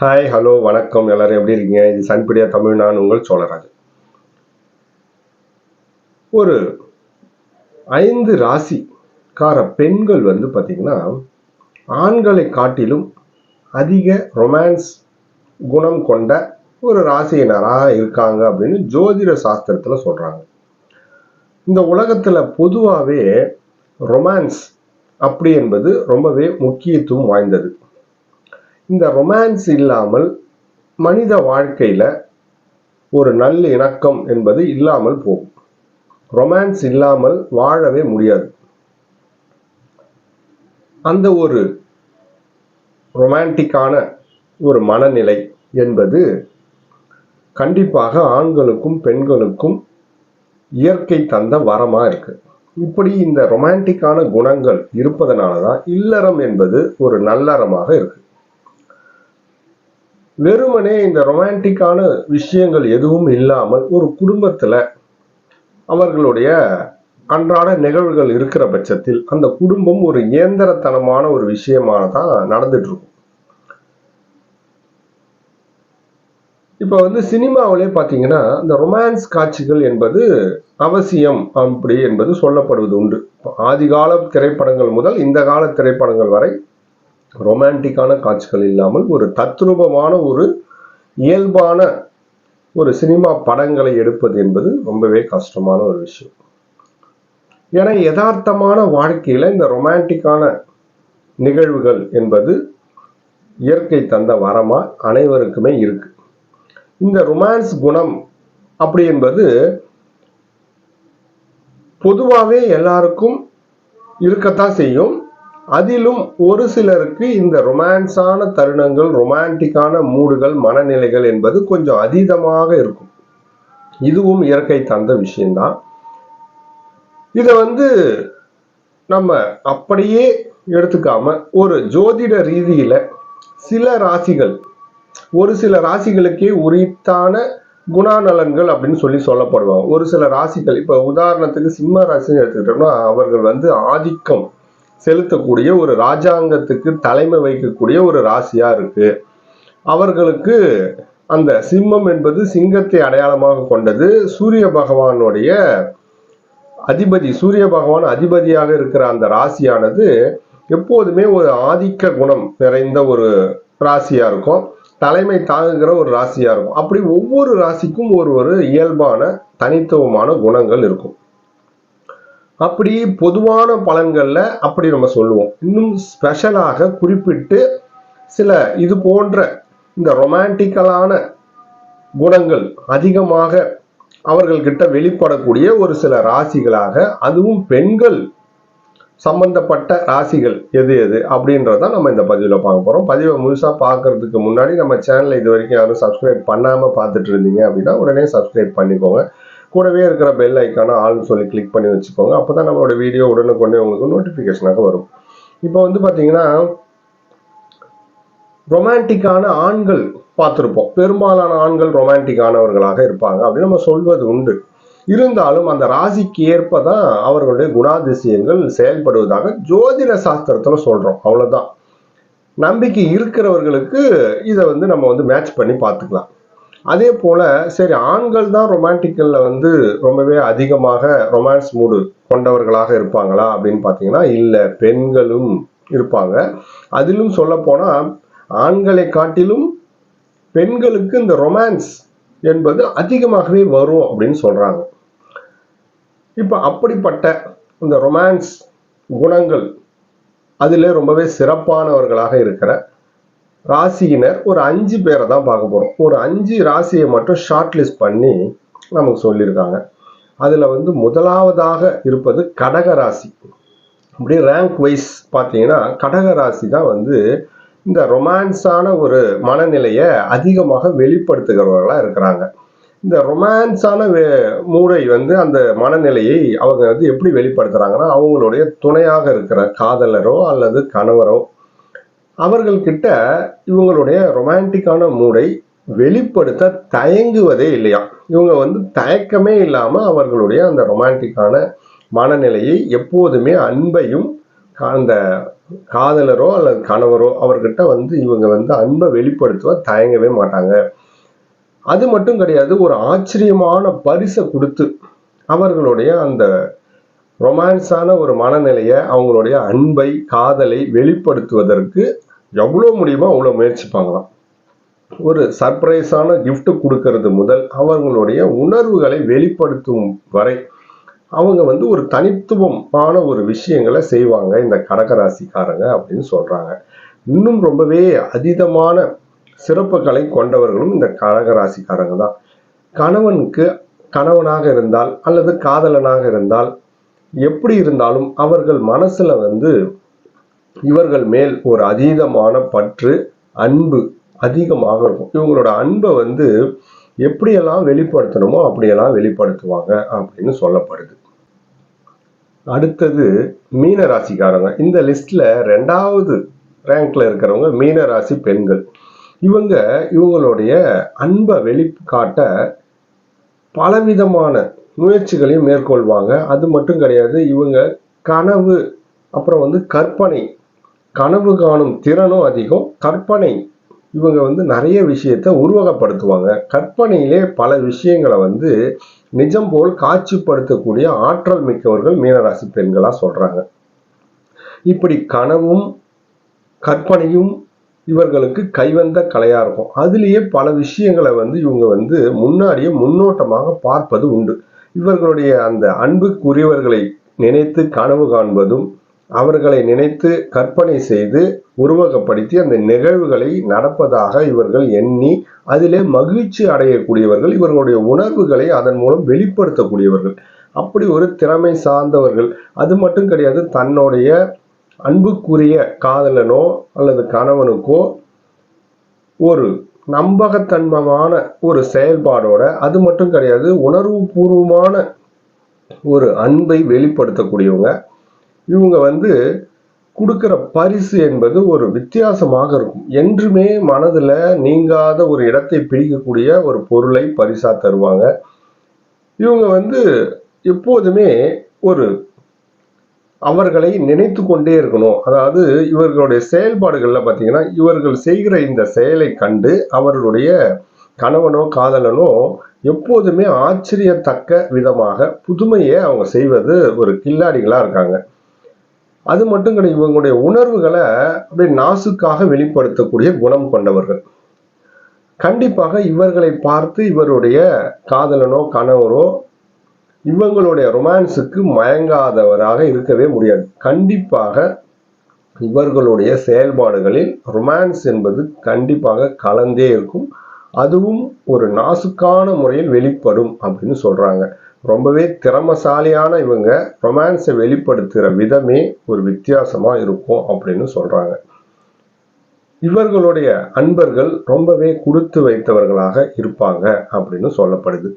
Hi hello வணக்கம். எல்லாரும் எப்படி இருக்கீங்க? இது சன்படியா தமிழ் நான் உங்கள் சோழராஜ். ஒரு ஐந்து ராசிக்கார பெண்கள் வந்து பார்த்தீங்கன்னா ஆண்களை காட்டிலும் அதிக ரொமான்ஸ் குணம் கொண்ட ஒரு ராசியினராக இருக்காங்க அப்படின்னு ஜோதிட சாஸ்திரத்தில் சொல்கிறாங்க இந்த உலகத்தில் பொதுவாகவே ரொமான்ஸ் அப்படி என்பது ரொம்பவே முக்கியத்துவம் வாய்ந்தது. இந்த ரொமான்ஸ் இல்லாமல் மனித வாழ்க்கையில் ஒரு நல்ல இணக்கம் என்பது இல்லாமல் போகும். ரொமான்ஸ் இல்லாமல் வாழவே முடியாது. அந்த ஒரு ரொமான்டிக்கான ஒரு மனநிலை என்பது கண்டிப்பாக ஆண்களுக்கும் பெண்களுக்கும் இயற்கை தந்த வரமா இருக்கு. இப்படி இந்த ரொமான்டிக்கான குணங்கள் இருப்பதனால தான் இல்லறம் என்பது ஒரு நல்லறமாக இருக்கு. வெறுமனே இந்த ரொமான்டிக்கான விஷயங்கள் எதுவும் இல்லாமல் ஒரு குடும்பத்தில் அவர்களுடைய அன்றாட நிகழ்வுகள் இருக்கிற பட்சத்தில் அந்த குடும்பம் ஒரு இயந்திரத்தனமான ஒரு விஷயமாக தான் நடந்துட்டு இருக்கும் இப்போ வந்து சினிமாவிலே பார்த்தீங்கன்னா இந்த ரொமான்ஸ் காட்சிகள் என்பது அவசியம் அப்படி என்பது சொல்லப்படுவது உண்டு. ஆதிகால திரைப்படங்கள் முதல் இந்த கால திரைப்படங்கள் வரை ரொமான்டிக்கான காட்சிகள் இல்லாமல் ஒரு தத்ரூபமான ஒரு இயல்பான ஒரு சினிமா படங்களை எடுப்பது என்பது ரொம்பவே கஷ்டமான ஒரு விஷயம். ஏன்னா யதார்த்தமான வாழ்க்கையில் இந்த ரொமான்டிக்கான நிகழ்வுகள் என்பது இயற்கை தந்த வரமா அனைவருக்குமே இருக்கு. இந்த ரொமான்ஸ் குணம் அப்படி என்பது பொதுவாகவே எல்லாருக்கும் இருக்கத்தான் செய்யும். அதிலும் ஒரு சிலருக்கு இந்த ரொமான்ஸான தருணங்கள் ரொமான்டிக்கான மூடுகள் மனநிலைகள் என்பது கொஞ்சம் அதீதமாக இருக்கும். இதுவும் இயற்கை தந்த விஷயம்தான். இதை வந்து நம்ம அப்படியே எடுத்துக்காம ஒரு ஜோதிட ரீதியில சில ராசிகள் ஒரு சில ராசிகளுக்கே உரித்தான குணாநலன்கள் அப்படின்னு சொல்லி சொல்லப்படுவாங்க. ஒரு சில ராசிகள் இப்ப உதாரணத்துக்கு சிம்ம ராசின்னு எடுத்துக்கிட்டோம்னா அவர்கள் வந்து ஆதிக்கம் செலுத்தக்கூடிய ஒரு ராஜாங்கத்துக்கு தலைமை வைக்கக்கூடிய ஒரு ராசியா இருக்கு. அவர்களுக்கு அந்த சிம்மம் என்பது சிங்கத்தை அடையாளமாக கொண்டது. சூரிய பகவானுடைய அதிபதி சூரிய பகவான் அதிபதியாக இருக்கிற அந்த ராசியானது எப்போதுமே ஒரு ஆதிக்க குணம் நிறைந்த ஒரு ராசியா இருக்கும். தலைமை தாங்குகிற ஒரு ராசியா இருக்கும். அப்படி ஒவ்வொரு ராசிக்கும் ஒரு ஒரு இயல்பான தனித்துவமான குணங்கள் இருக்கும். அப்படி பொதுவான பலன்கள்ல அப்படி நம்ம சொல்லுவோம். இன்னும் ஸ்பெஷலாக குறிப்பிட்டு சில இது போன்ற இந்த ரொமான்டிக்கலான குணங்கள் அதிகமாக அவர்கள்கிட்ட வெளிப்படக்கூடிய ஒரு சில ராசிகளாக அதுவும் பெண்கள் சம்பந்தப்பட்ட ராசிகள் எது எது அப்படின்றத நம்ம இந்த பதிவில் பார்க்க போகிறோம் பதிவை முழுசாக பார்க்கறதுக்கு முன்னாடி நம்ம சேனலை இது வரைக்கும் யாரும் சப்ஸ்கிரைப் பண்ணாமல் பார்த்துட்டு இருந்தீங்க அப்படின்னா உடனே சப்ஸ்கிரைப் பண்ணிக்கோங்க. கூடவே இருக்கிற பெல் ஐக்கான ஆள்னு சொல்லி கிளிக் பண்ணி வச்சுக்கோங்க. அப்போ தான் நம்மளோட வீடியோ உடனுக்குடனே உங்களுக்கு நோட்டிஃபிகேஷனாக வரும். இப்போ வந்து பார்த்தீங்கன்னா ரொமான்டிக்கான ஆண்கள் பார்த்துருப்போம். பெரும்பாலான ஆண்கள் ரொமான்டிக்கானவர்களாக இருப்பாங்க. அப்படின்னு நம்ம சொல்வது உண்டு. இருந்தாலும் அந்த ராசிக்கு ஏற்ப தான் அவர்களுடைய குணாதிசயங்கள் செயல்படுவதாக ஜோதிட சாஸ்திரத்தில் சொல்கிறோம் அவ்வளோதான் நம்பிக்கை இருக்கிறவர்களுக்கு இதை வந்து நம்ம வந்து மேட்ச் பண்ணி பார்த்துக்கலாம். அதே போல சரி ஆண்கள் தான் ரொமான்டிக்கல்ல வந்து ரொம்பவே அதிகமாக ரொமான்ஸ் மூடு கொண்டவர்களாக இருப்பாங்களா அப்படின்னு பார்த்தீங்கன்னா இல்லை பெண்களும் இருப்பாங்க. அதிலும் சொல்ல போனா ஆண்களை காட்டிலும் பெண்களுக்கு இந்த ரொமான்ஸ் என்பது அதிகமாகவே வரும் அப்படின்னு சொல்றாங்க. இப்போ அப்படிப்பட்ட இந்த ரொமான்ஸ் குணங்கள் அதில் ரொம்பவே சிறப்பானவர்களாக இருக்கிற ராசியினர் ஒரு அஞ்சு பேரை தான் பார்க்க போகிறோம் ஒரு அஞ்சு ராசியை மட்டும் ஷார்ட் லிஸ்ட் பண்ணி நமக்கு சொல்லியிருக்காங்க. அதில் வந்து முதலாவதாக இருப்பது கடக ராசி. அப்படியே ரேங்க் வைஸ் பார்த்தீங்கன்னா கடக ராசி தான் வந்து இந்த ரொமான்ஸான ஒரு மனநிலையை அதிகமாக வெளிப்படுத்துகிறவர்களாக இருக்கிறாங்க. இந்த ரொமான்ஸான மூடை வந்து அந்த மனநிலையை அவங்க வந்து எப்படி வெளிப்படுத்துகிறாங்கன்னா அவங்களுடைய துணையாக இருக்கிற காதலரோ அல்லது கணவரோ அவர்கள்கிட்ட இவங்களுடைய ரொமான்டிக்கான மூடை வெளிப்படுத்த தயங்குவதே இல்லையா? இவங்க வந்து தயக்கமே இல்லாமல் அவர்களுடைய அந்த ரொமான்டிக்கான மனநிலையை எப்போதுமே அன்பையும் அந்த காதலரோ அல்லது கணவரோ அவர்கிட்ட வந்து இவங்க வந்து அன்பை வெளிப்படுத்துவ தயங்கவே மாட்டாங்க. அது மட்டும் கிடையாது ஒரு ஆச்சரியமான பரிசை கொடுத்து அவர்களுடைய அந்த ரொமான்ஸான ஒரு மனநிலையை அவங்களுடைய அன்பை காதலை வெளிப்படுத்துவதற்கு எவ்வளோ முடியுமோ அவ்வளோ முயற்சிப்பாங்களாம். ஒரு சர்ப்ரைஸான கிஃப்ட் கொடுக்கறது முதல் அவர்களுடைய உணர்வுகளை வெளிப்படுத்தும் வரை அவங்க வந்து ஒரு தனித்துவமான ஒரு விஷயங்களை செய்வாங்க. இந்த கடகராசிக்காரங்க அப்படின்னு சொல்றாங்க. இன்னும் ரொம்பவே அதீதமான சிறப்புகளை கொண்டவர்களும் இந்த கடகராசிக்காரங்க தான். கணவனுக்கு கணவனாக இருந்தால் அல்லது காதலனாக இருந்தால் எப்படி இருந்தாலும் அவர்கள் மனசுல வந்து இவர்கள் மேல் ஒரு அதீதமான பற்று அன்பு அதிகமாக இருக்கும். இவங்களோட அன்பை வந்து எப்படியெல்லாம் வெளிப்படுத்தணுமோ அப்படியெல்லாம் வெளிப்படுத்துவாங்க அப்படின்னு சொல்லப்படுது. அடுத்தது மீன ராசிக்காரங்க. இந்த லிஸ்ட்ல ரெண்டாவது ரேங்க்ல இருக்கிறவங்க மீன ராசி பெண்கள். இவங்க இவங்களுடைய அன்பை வெளிக்காட்ட பலவிதமான முயற்சிகளையும் மேற்கொள்வாங்க. அது மட்டும் கிடையாது இவங்க கனவு அப்புறம் வந்து கற்பனை கனவு காணும் திறனும் அதிகம். கற்பனை இவங்க வந்து நிறைய விஷயத்த உருவகப்படுத்துவாங்க. கற்பனையிலே பல விஷயங்களை வந்து நிஜம் போல் காட்சிப்படுத்தக்கூடிய ஆற்றல் மிக்கவர்கள் மீனராசி பெண்களாக சொல்கிறாங்க இப்படி கனவும் கற்பனையும் இவர்களுக்கு கைவந்த கலையாக இருக்கும். அதுலேயே பல விஷயங்களை வந்து இவங்க வந்து முன்னாடியே முன்னோட்டமாக பார்ப்பது உண்டு. இவர்களுடைய அந்த அன்புக்குரியவர்களை நினைத்து கனவு காண்பதும் அவர்களை நினைத்து கற்பனை செய்து உருவகப்படுத்தி அந்த நிகழ்வுகளை நடப்பதாக இவர்கள் எண்ணி அதிலே மகிழ்ச்சி அடையக்கூடியவர்கள் இவர்களுடைய உணர்வுகளை அதன் மூலம் வெளிப்படுத்தக்கூடியவர்கள். அப்படி ஒரு திறமை சார்ந்தவர்கள். அது மட்டும் கிடையாது தன்னுடைய அன்புக்குரிய காதலனோ அல்லது கணவனுக்கோ ஒரு நம்பகத்தன்மமான ஒரு செயல்பாடோட அது மட்டும் கிடையாது உணர்வு பூர்வமான ஒரு அன்பை வெளிப்படுத்தக்கூடியவங்க. இவங்க வந்து கொடுக்குற பரிசு என்பது ஒரு வித்தியாசமாக இருக்கும். என்றுமே மனதில் நீங்காத ஒரு இடத்தை பிடிக்கக்கூடிய ஒரு பொருளை பரிசாக தருவாங்க. இவங்க வந்து எப்போதுமே ஒரு அவர்களை நினைத்து கொண்டே இருக்கணும். அதாவது இவர்களுடைய செயல்பாடுகளில் பார்த்தீங்கன்னா இவர்கள் செய்கிற இந்த செயலை கண்டு அவர்களுடைய கணவனோ காதலனோ எப்போதுமே ஆச்சரியத்தக்க விதமாக புதுமையை அவங்க செய்வது ஒரு கில்லாடிகளாக இருக்காங்க. அது மட்டும் கிடையாது இவங்களுடைய உணர்வுகளை அப்படியே நாசுக்காக வெளிப்படுத்தக்கூடிய குணம் கொண்டவர்கள். கண்டிப்பாக இவர்களை பார்த்து இவருடைய காதலனோ கணவரோ இவங்களுடைய ரொமான்ஸுக்கு மயங்காதவராக இருக்கவே முடியாது. கண்டிப்பாக இவர்களுடைய செயல்பாடுகளில் ரொமான்ஸ் என்பது கண்டிப்பாக கலந்தே இருக்கும். அதுவும் ஒரு நாசுக்கான முறையில் வெளிப்படும் அப்படின்னு சொல்றாங்க. ரொம்பவே திறமசாலியான இவங்க ரொமான்ஸை வெளிப்படுத்துகிற விதமே ஒரு வித்தியாசமா இருக்கும் அப்படின்னு சொல்றாங்க. இவர்களுடைய அன்பர்கள் ரொம்பவே கொடுத்து வைத்தவர்களாக இருப்பாங்க அப்படின்னு சொல்லப்படுது.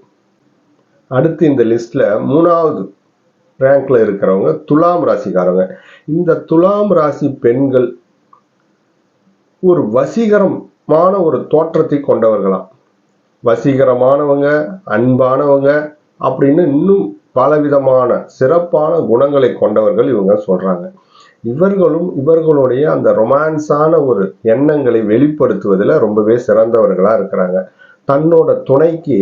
அடுத்து இந்த லிஸ்ட்ல மூணாவது ரேங்க்ல இருக்கிறவங்க துலாம் ராசிக்காரங்க. இந்த துலாம் ராசி பெண்கள் ஒரு வசீகரம் மான ஒரு தோற்றத்தை கொண்டவர்களாம். வசீகரமானவங்க அன்பானவங்க அப்படின்னு இன்னும் பலவிதமான சிறப்பான குணங்களை கொண்டவர்கள் இவங்க சொல்றாங்க. இவர்களும் இவர்களுடைய அந்த ரொமான்ஸான ஒரு எண்ணங்களை வெளிப்படுத்துவதில் ரொம்பவே சிறந்தவர்களாக இருக்கிறாங்க. தன்னோட துணைக்கு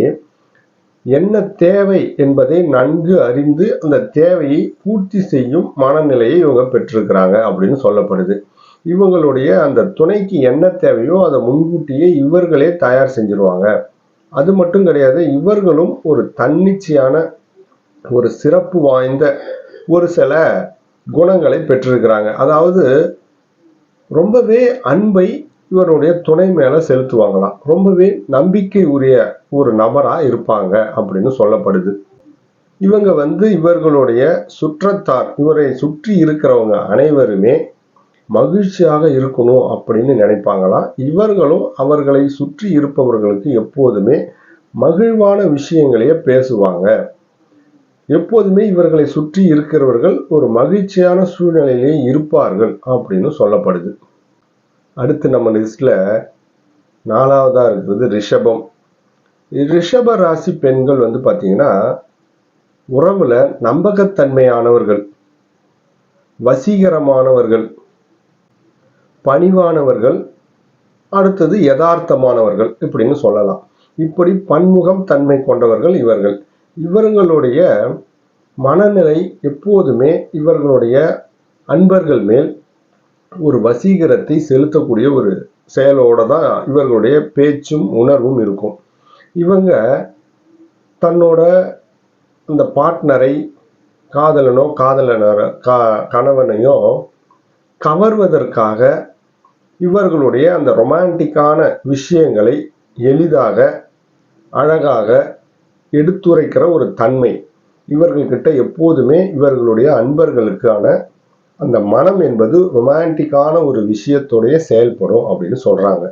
என்ன தேவை என்பதை நன்கு அறிந்து அந்த தேவையை பூர்த்தி செய்யும் மனநிலையை இவங்க பெற்றிருக்கிறாங்க அப்படின்னு சொல்லப்படுது. இவங்களுடைய அந்த துணைக்கு என்ன தேவையோ அதை முன்கூட்டியே இவர்களே தயார் செஞ்சிருவாங்க. அது மட்டும் கிடையாது இவர்களும் ஒரு தன்னிச்சையான ஒரு சிறப்பு வாய்ந்த ஒரு சில குணங்களை பெற்றிருக்கிறாங்க. அதாவது ரொம்பவே அன்பை இவருடைய துணை மேலே செலுத்துவாங்களாம். ரொம்பவே நம்பிக்கை உரிய ஒரு நபராக இருப்பாங்க அப்படின்னு சொல்லப்படுது. இவங்க வந்து இவர்களுடைய சுற்றத்தார் இவரை சுற்றி இருக்கிறவங்க அனைவருமே மகிழ்ச்சியாக இருக்கணும் அப்படின்னு நினைப்பாங்களாம் இவர்களும் அவர்களை சுற்றி இருப்பவர்களுக்கு எப்போதுமே மகிழ்வான விஷயங்களையே பேசுவாங்க. எப்போதுமே இவர்களை சுற்றி இருக்கிறவர்கள் ஒரு மகிழ்ச்சியான சூழ்நிலையிலே இருப்பார்கள் அப்படின்னு சொல்லப்படுது. அடுத்து நம்ம லிஸ்ட்ல நாலாவதா இருக்கிறது ரிஷபம். ரிஷப ராசி பெண்கள் வந்து பார்த்தீங்கன்னா உறவுல நம்பகத்தன்மையானவர்கள் வசீகரமானவர்கள் பணிவானவர்கள் அடுத்தது யதார்த்தமானவர்கள் இப்படின்னு சொல்லலாம். இப்படி பன்முகம் தன்மை கொண்டவர்கள் இவர்கள். இவர்களுடைய மனநிலை எப்போதுமே இவர்களுடைய அன்பர்கள் மேல் ஒரு வசீகரத்தை செலுத்தக்கூடிய ஒரு செயலோட தான் இவர்களுடைய பேச்சும் உணர்வும் இருக்கும். இவங்க தன்னோட இந்த பார்ட்னரை காதலனோ காதலனோ கா கணவனையோ கவர்வதற்காக இவர்களுடைய அந்த ரொமான்டிக்கான விஷயங்களை எளிதாக அழகாக எடுத்துரைக்கிற ஒரு தன்மை. இவர்கள்கிட்ட எப்போதுமே இவர்களுடைய அன்பர்களுக்கான அந்த மனம் என்பது ரொமான்டிக்கான ஒரு விஷயத்துடைய செயல்படும் அப்படின்னு சொல்கிறாங்க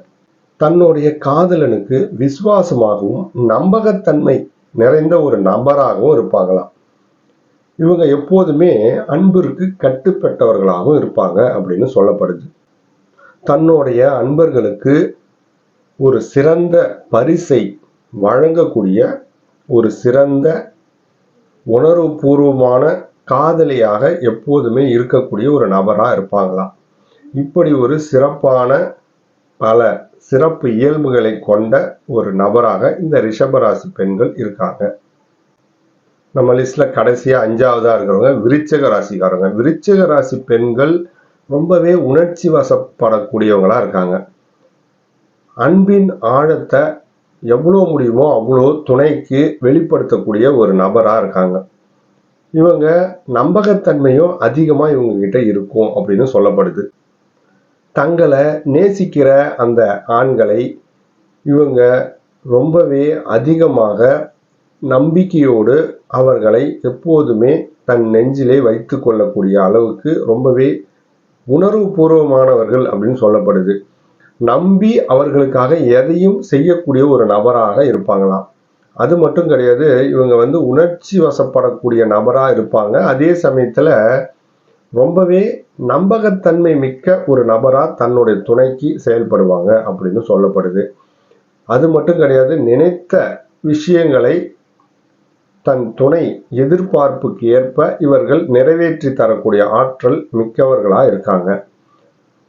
தன்னுடைய காதலனுக்கு விசுவாசமாகவும் நம்பகத்தன்மை நிறைந்த ஒரு நபராகவும் இருப்பாங்களாம். இவங்க எப்போதுமே அன்பிற்கு கட்டுப்பட்டவர்களாகவும் இருப்பாங்க அப்படின்னு சொல்லப்படுது. தன்னுடைய அன்பர்களுக்கு ஒரு சிறந்த பரிசை வழங்கக்கூடிய ஒரு சிறந்த உணர்வுபூர்வமான காதலியாக எப்போதுமே இருக்கக்கூடிய ஒரு நபராக இருப்பாங்களாம். இப்படி ஒரு சிறப்பான பல சிறப்பு இயல்புகளை கொண்ட ஒரு நபராக இந்த ரிஷபராசி பெண்கள் இருக்காங்க. நம்ம லிஸ்ட்ல கடைசியா அஞ்சாவதா இருக்கிறவங்க விருச்சக ராசிக்காரங்க. விருச்சக ராசி பெண்கள் ரொம்பவே உணர்ச்சி வசப்படக்கூடியவங்களா இருக்காங்க. அன்பின் ஆழத்தை எவ்வளோ முடியுமோ அவ்வளோ துணைக்கு வெளிப்படுத்தக்கூடிய ஒரு நபராக இருக்காங்க. இவங்க நம்பகத்தன்மையும் அதிகமாக இவங்க கிட்ட இருக்கும் அப்படின்னு சொல்லப்படுது. தங்களை நேசிக்கிற அந்த ஆண்களை இவங்க ரொம்பவே அதிகமாக நம்பிக்கையோடு அவர்களை எப்போதுமே தன் நெஞ்சிலே வைத்து கொள்ளக்கூடிய அளவுக்கு ரொம்பவே உணர்வுபூர்வமானவர்கள் அப்படின்னு சொல்லப்படுது. நம்பி அவர்களுக்காக எதையும் செய்யக்கூடிய ஒரு நபராக இருப்பாங்களாம். அது மட்டும் கிடையாது இவங்க வந்து உணர்ச்சி வசப்படக்கூடிய நபராக இருப்பாங்க. அதே சமயத்தில் ரொம்பவே நம்பகத்தன்மை மிக்க ஒரு நபராக தன்னுடைய துணைக்கு செயல்படுவாங்க அப்படின்னு சொல்லப்படுது. அது மட்டும் கிடையாது நினைத்த விஷயங்களை தன் துணை எதிர்பார்ப்புக்கு ஏற்ப இவர்கள் நிறைவேற்றி தரக்கூடிய ஆற்றல் மிக்கவர்களாக இருக்காங்க.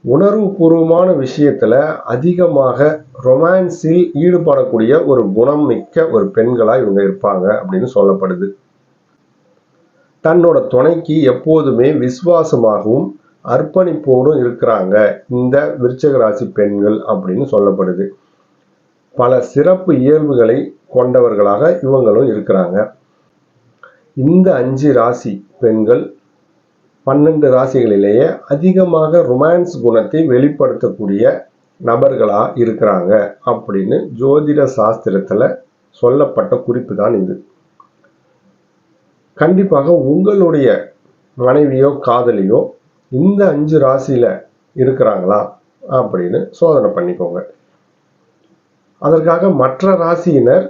உணர்வுபூர்வமான விஷயத்தில் அதிகமாக ரொமான்ஸில் ஈடுபடக்கூடிய ஒரு குணம் மிக்க ஒரு பெண்களாக இவங்க இருப்பாங்க அப்படின்னு சொல்லப்படுது. தன்னோட துணைக்கு எப்போதுமே விசுவாசமாகவும் அர்ப்பணிப்போடும் இருக்கிறாங்க இந்த விருச்சக ராசி பெண்கள் அப்படின்னு சொல்லப்படுது. பல சிறப்பு இயல்புகளை கொண்டவர்களாக இவங்களும் இருக்கிறாங்க. இந்த அஞ்சு ராசி பெண்கள் பன்னெண்டு ராசிகளிலேயே அதிகமாக ரொமான்ஸ் குணத்தை வெளிப்படுத்தக்கூடிய நபர்களா இருக்கிறாங்க அப்படின்னு ஜோதிட சாஸ்திரத்துல சொல்லப்பட்ட குறிப்பு தான் இது. கண்டிப்பாக உங்களுடைய மனைவியோ காதலியோ இந்த அஞ்சு ராசியில் இருக்கிறாங்களா அப்படின்னு சோதனை பண்ணிக்கோங்க. அதற்காக மற்ற ராசியினர்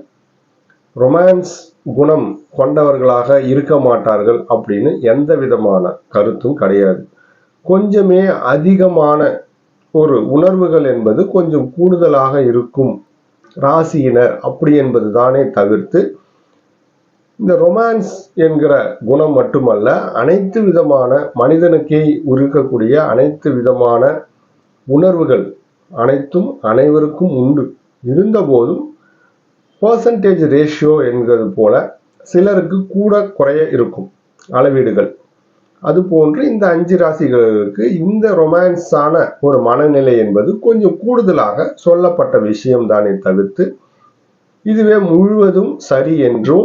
ரொமான்ஸ் குணம் கொண்டவர்களாக இருக்க மாட்டார்கள் அப்படின்னு எந்த விதமான கருத்தும் கிடையாது. கொஞ்சமே அதிகமான ஒரு உணர்வுகள் என்பது கொஞ்சம் கூடுதலாக இருக்கும். ராசியினர் அப்படி என்பது தானே தவிர்த்து இந்த ரொமான்ஸ் என்கிற குணம் மட்டுமல்ல அனைத்து விதமான மனிதனுக்கே இருக்கக்கூடிய அனைத்து விதமான உணர்வுகள் அனைத்தும் அனைவருக்கும் உண்டு. இருந்தபோதும் பர்சன்டேஜ் ரேஷியோ என்கிறது போல சிலருக்கு கூட குறைய இருக்கும் அளவீடுகள். அது போன்று இந்த அஞ்சு ராசிகளுக்கு இந்த ரொமான்ஸான ஒரு மனநிலை என்பது கொஞ்சம் கூடுதலாக சொல்லப்பட்ட விஷயம் தானே தவிர்த்து இதுவே முழுவதும் சரி என்றோ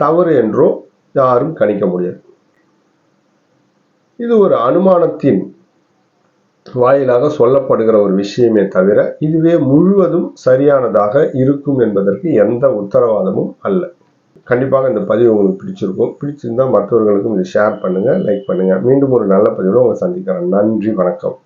தவறு என்றோ யாரும் கணிக்க முடியாது. இது ஒரு அனுமானத்தின் வாயிலாக சொல்லப்படுகிற ஒரு விஷயமே தவிர இதுவே முழுவதும் சரியானதாக இருக்கும் என்பதற்கு எந்த உத்தரவாதமும் அல்ல. கண்டிப்பாக இந்த பதிவு உங்களுக்கு பிடிச்சிருக்கும். பிடிச்சிருந்தால் மற்றவர்களுக்கும் இதை ஷேர் பண்ணுங்கள் லைக் பண்ணுங்கள் மீண்டும் ஒரு நல்ல பதிவில் உங்களை சந்திக்கிறேன். நன்றி வணக்கம்.